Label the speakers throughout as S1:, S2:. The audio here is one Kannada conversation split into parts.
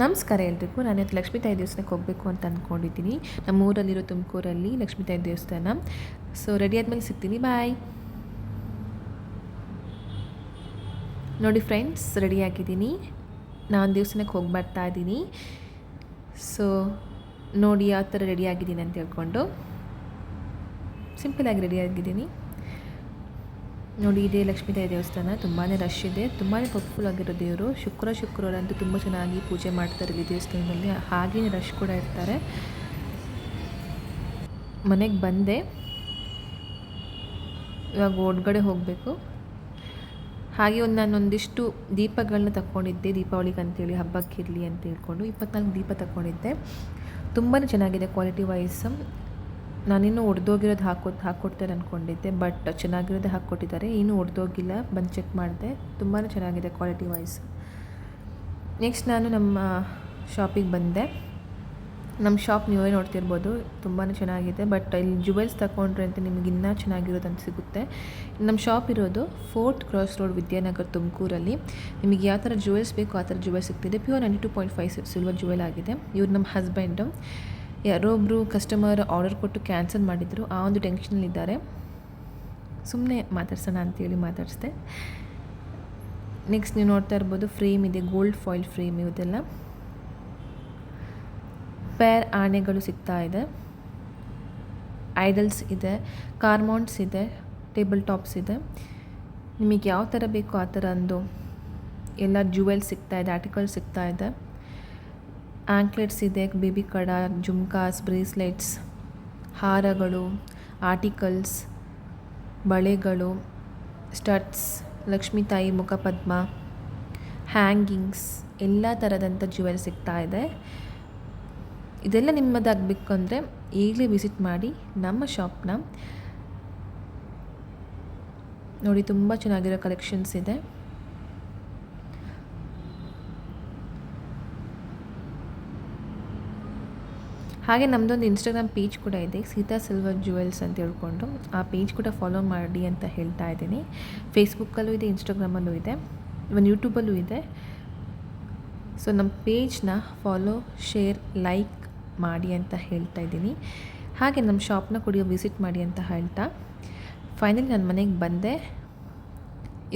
S1: ನಮಸ್ಕಾರ ಎಲ್ರಿಗೂ. ನಾನು ಇವತ್ತು ಲಕ್ಷ್ಮೀ ತಾಯಿ ದೇವಸ್ಥಾನಕ್ಕೆ ಹೋಗಬೇಕು ಅಂತ ಅಂದ್ಕೊಂಡಿದ್ದೀನಿ ನಮ್ಮ ಊರಲ್ಲಿರೋ ತುಮಕೂರಲ್ಲಿ ಲಕ್ಷ್ಮೀ ತಾಯಿ ದೇವಸ್ಥಾನ. ಸೊ ರೆಡಿ ಆದಮೇಲೆ ಸಿಗ್ತೀನಿ. ಬಾಯ್ ನೋಡಿ ಫ್ರೆಂಡ್ಸ್ ರೆಡಿ ಆಗಿದ್ದೀನಿ. ನಾನು ದೇವಸ್ಥಾನಕ್ಕೆ ಹೋಗಿ ಬರ್ತಾ ಇದ್ದೀನಿ. ಸೊ ನೋಡಿ ಯಾವ ಥರ ರೆಡಿ ಆಗಿದ್ದೀನಿ ಅಂತ ಹೇಳ್ಕೊಂಡು. ಸಿಂಪಲಾಗಿ ರೆಡಿ ಆಗಿದ್ದೀನಿ. ನೋಡಿ, ಇದೇ ಲಕ್ಷ್ಮೀತಾಯಿ ದೇವಸ್ಥಾನ. ತುಂಬಾ ರಶ್ ಇದೆ. ತುಂಬಾ ಪವರ್ಫುಲ್ ಆಗಿರೋ ದೇವರು. ಶುಕ್ರ ಶುಕ್ರವಾರ ಅಂತೂ ತುಂಬ ಚೆನ್ನಾಗಿ ಪೂಜೆ ಮಾಡ್ತಾರೆ ಇಲ್ಲಿ ದೇವಸ್ಥಾನದಲ್ಲಿ. ಹಾಗೇ ರಶ್ ಕೂಡ ಇರ್ತಾರೆ. ಮನೆಗೆ ಬಂದೆ. ಇವಾಗ ಒಳಗಡೆ ಹೋಗಬೇಕು. ಹಾಗೆ ಒಂದು ನಾನು ಒಂದಿಷ್ಟು ದೀಪಗಳನ್ನ ತಗೊಂಡಿದ್ದೆ ದೀಪಾವಳಿಗೆ ಅಂತೇಳಿ, ಹಬ್ಬಕ್ಕಿರಲಿ ಅಂತ ಹೇಳ್ಕೊಂಡು ಇಪ್ಪತ್ನಾಲ್ಕು ದೀಪ ತಗೊಂಡಿದ್ದೆ ತುಂಬಾ ಚೆನ್ನಾಗಿದೆ ಕ್ವಾಲಿಟಿ ವೈಸ್ ನಾನಿನ್ನೂ ಒಡೆದೋಗಿರೋದು ಹಾಕೋ ಹಾಕ್ಕೊಡ್ತಾರೆ ಅಂದ್ಕೊಂಡಿದ್ದೆ ಬಟ್ ಚೆನ್ನಾಗಿರೋದೇ ಹಾಕ್ಕೊಟ್ಟಿದ್ದಾರೆ. ಇನ್ನೂ ಒಡೆದೋಗಿಲ್ಲ, ಬಂದು ಚೆಕ್ ಮಾಡಿದೆ. ತುಂಬಾ ಚೆನ್ನಾಗಿದೆ ಕ್ವಾಲಿಟಿ ವೈಸ್ ನೆಕ್ಸ್ಟ್ ನಾನು ನಮ್ಮ ಶಾಪಿಗೆ ಬಂದೆ. ನಮ್ಮ ಶಾಪ್ ನೀವೇ ನೋಡ್ತಿರ್ಬೋದು ತುಂಬಾ ಚೆನ್ನಾಗಿದೆ ಬಟ್ ಇಲ್ಲಿ ಜುವೆಲ್ಸ್ ತಗೊಂಡ್ರೆ ಅಂತ ನಿಮಗೆ ಇನ್ನೂ ಚೆನ್ನಾಗಿರೋದು ಅಂತ ಸಿಗುತ್ತೆ. ನಮ್ಮ ಶಾಪ್ ಇರೋದು ಫೋರ್ತ್ ಕ್ರಾಸ್ ರೋಡ್ ವಿದ್ಯಾನಗರ್, ತುಮಕೂರಲ್ಲಿ. ನಿಮಗೆ ಯಾವ ಥರ ಜುವೆಲ್ಸ್ ಬೇಕು ಆ ಥರ jewels ಸಿಗ್ತಿದೆ. Pure ninety two point five silver jewel ಆಗಿದೆ. ಇವ್ರು ನಮ್ಮ ಹಸ್ಬೆಂಡು ಯಾರೋ ಒಬ್ಬರು ಕಸ್ಟಮರ್ ಆರ್ಡರ್ ಕೊಟ್ಟು ಕ್ಯಾನ್ಸಲ್ ಮಾಡಿದರು, ಆ ಒಂದು ಟೆನ್ಷನಲ್ಲಿದ್ದಾರೆ ಸುಮ್ಮನೆ ಮಾತಾಡ್ಸೋಣ ಅಂತೇಳಿ ಮಾತಾಡಿಸ್ದೆ. ನೆಕ್ಸ್ಟ್ ನೀವು ನೋಡ್ತಾ ಇರ್ಬೋದು ಫ್ರೇಮ್ ಇದೆ ಗೋಲ್ಡ್ ಫಾಯಿಲ್ ಫ್ರೇಮ್ ಇದೆಲ್ಲ ಪೇರ್ ಆಣೆಗಳು ಸಿಗ್ತಾ ಇದೆ. ಐಡಲ್ಸ್ ಇದೆ ಕಾರ್ಮೌಂಟ್ಸ್ ಇದೆ ಟೇಬಲ್ ಟಾಪ್ಸ್ ಇದೆ. ನಿಮಗೆ ಯಾವ ಥರ ಬೇಕೋ ಆ ಥರ ಒಂದು ಎಲ್ಲ ಜುವೆಲ್ಸ್ ಸಿಗ್ತಾ ಇದೆ ಆರ್ಟಿಕಲ್ ಸಿಗ್ತಾ ಇದೆ. ಆ್ಯಂಕ್ಲೆಟ್ಸ್ ಇದೆ, ಬೇಬಿ ಕಡ, ಜುಮ್ಕಾಸ್, ಬ್ರೇಸ್ಲೆಟ್ಸ್, ಹಾರಗಳು, ಆರ್ಟಿಕಲ್ಸ್, ಬಳೆಗಳು ಸ್ಟಟ್ಸ್ ಲಕ್ಷ್ಮೀ ತಾಯಿ ಮುಖಪದ್ಮ ಹ್ಯಾಂಗಿಂಗ್ಸ್, ಎಲ್ಲ ಥರದಂಥ ಜುವೆಲ್ ಸಿಗ್ತಾ ಇದೆ. ಇದೆಲ್ಲ ನಿಮ್ಮದಾಗಬೇಕು ಅಂದರೆ ಈಗಲೇ ವಿಸಿಟ್ ಮಾಡಿ ನಮ್ಮ ಶಾಪ್ನ. ನೋಡಿ, ತುಂಬ ಚೆನ್ನಾಗಿರೋ ಕಲೆಕ್ಷನ್ಸ್ ಇದೆ. ಹಾಗೆ ನಮ್ಮದೊಂದು ಇನ್ಸ್ಟಾಗ್ರಾಮ್ ಪೇಜ್ ಕೂಡ ಇದೆ, ಸೀತಾ ಸಿಲ್ವರ್ ಜುವೆಲ್ಸ್ ಅಂತ ಹೇಳ್ಕೊಂಡು. ಆ ಪೇಜ್ ಕೂಡ ಫಾಲೋ ಮಾಡಿ ಅಂತ ಹೇಳ್ತಾ ಇದ್ದೀನಿ. ಫೇಸ್ಬುಕ್ಕಲ್ಲೂ ಇದೆ ಇನ್ಸ್ಟಾಗ್ರಾಮಲ್ಲೂ ಇದೆ ಒಂದು ಯೂಟ್ಯೂಬಲ್ಲೂ ಇದೆ. ಸೊ ನಮ್ಮ ಪೇಜ್ನ ಫಾಲೋ ಶೇರ್ ಲೈಕ್ ಮಾಡಿ ಅಂತ ಹೇಳ್ತಾ ಇದ್ದೀನಿ. ಹಾಗೆ ನಮ್ಮ ಶಾಪ್ನ ಕೂಡ ವಿಸಿಟ್ ಮಾಡಿ ಅಂತ ಹೇಳ್ತಾ. ಫೈನಲಿ ನನ್ನ ಮನೆಗೆ ಬಂದೆ.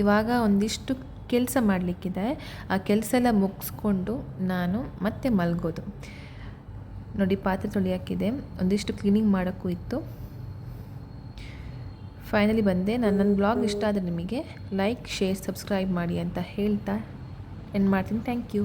S1: ಇವಾಗ ಒಂದಿಷ್ಟು ಕೆಲಸ ಮಾಡಲಿಕ್ಕಿದೆ. ಆ ಕೆಲಸ ಎಲ್ಲ ಮುಗಿಸ್ಕೊಂಡು ನಾನು ಮತ್ತೆ ಮಲಗೋದು. ನೋಡಿ ಪಾತ್ರೆ ತೊಳೆಯೋಕ್ಕಿದೆ ಒಂದಿಷ್ಟು ಕ್ಲೀನಿಂಗ್ ಮಾಡೋಕ್ಕೂ ಇತ್ತು. ಫೈನಲಿ ಬಂದೆ. ನಾನು ನನ್ನ ಬ್ಲಾಗ್ ಇಷ್ಟ ಆದರೆ ನಿಮಗೆ ಲೈಕ್ ಶೇರ್ ಸಬ್ಸ್ಕ್ರೈಬ್ ಮಾಡಿ ಅಂತ ಹೇಳ್ತಾ ಎಂಡ್ ಮಾಡ್ತೀನಿ. Thank you